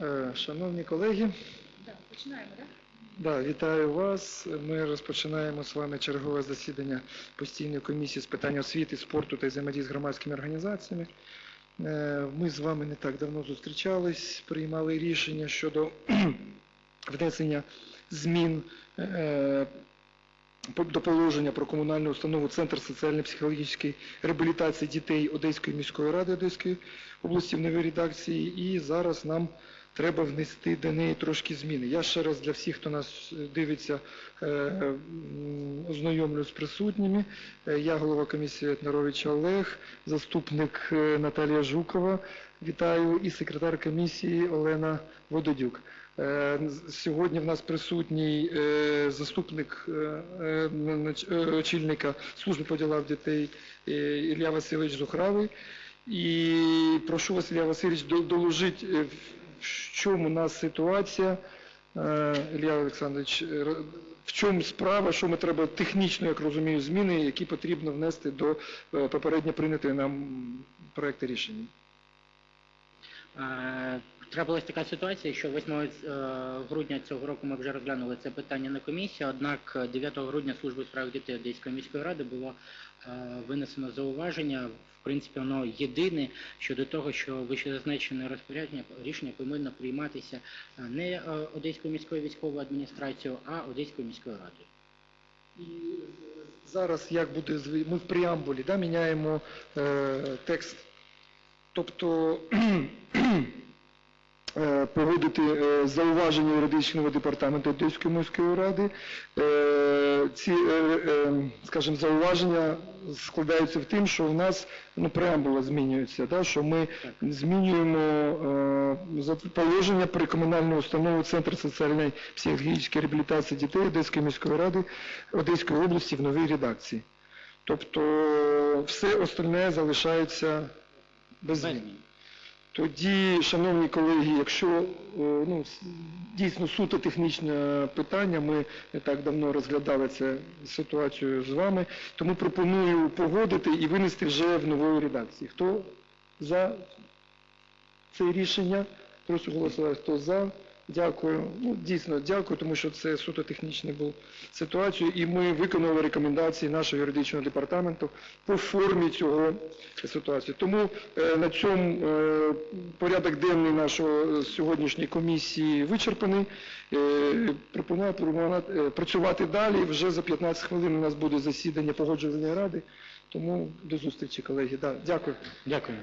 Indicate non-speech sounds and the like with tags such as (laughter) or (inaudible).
Е, Шановні колеги, Так, починаємо, так? да, вітаю вас. Ми розпочинаємо з вами чергове засідання постійної комісії з питань освіти, спорту та взаємодії з громадськими організаціями. Е, Ми з вами не так давно зустрічались, приймали рішення щодо (clears throat) внесення змін е, до положення про комунальну установу Центр соціально-психологічної реабілітації дітей Одеської міської ради Одеської області в новій редакції. І зараз нам треба внести до неї трошки зміни. Я ще раз для всіх, хто нас дивиться, е, ознайомлю з присутніми. Е, Я голова комісії Етнарович Олег, заступник е, Наталія Жукова. Вітаю і секретар комісії Олена Вододюк. Сьогодні в нас присутній заступник очільника служби по ділам дітей Ілля Васильович Зухравий. І прошу Василя Васильович до- доложити, в- чому у нас ситуація. Ілля Олександрович, е, в чому справа, що ми треба технічно, як розумію, зміни, які потрібно внести до е, попередньо прийнятої нам проекту рішення. Е, Трапилась така ситуація, що 8 е, грудня цього року ми вже розглянули це питання на комісії, однак е, 9 грудня службою справ дітей Одеської міської ради було винесено зауваження, в принципі, воно єдине щодо того, що вищезазначене розпорядження рішення повинно прийматися е, не е, Одеською міською військовою адміністрацією, а Одеською міською радою. І зараз як буде ми в преамбулі да, міняємо е, текст. Тобто (clears throat) погодити е, зауваження юридичного департаменту Одеської міської ради. Е, ці, е, е, скажімо, зауваження складаються в тим, що в нас ну, преамбула змінюється, да, що ми змінюємо е, положення при комунальну установу Центр соціальної психологічної реабілітації дітей Одеської міської ради Одеської області в новій редакції. Тобто все остальне залишається Без змін. Тоді, шановні колеги, якщо е, ну, дійсно суто технічне питання, ми не так давно розглядали цю ситуацію з вами, тому пропоную погодити і винести вже в нової редакції. Хто за це рішення? Прошу голосувати, хто за. Дякую. Ну, дійсно, дякую, тому що це суто технічна була ситуація, і ми виконали рекомендації нашого юридичного департаменту по формі цього ситуації. Тому е, на цьому е, порядок денний нашого сьогоднішньої комісії вичерпаний. Е, пропоную е, працювати далі. Вже за 15 хвилин у нас буде засідання погоджувальної ради. Тому до зустрічі, колеги. Да, дякую. Дякую.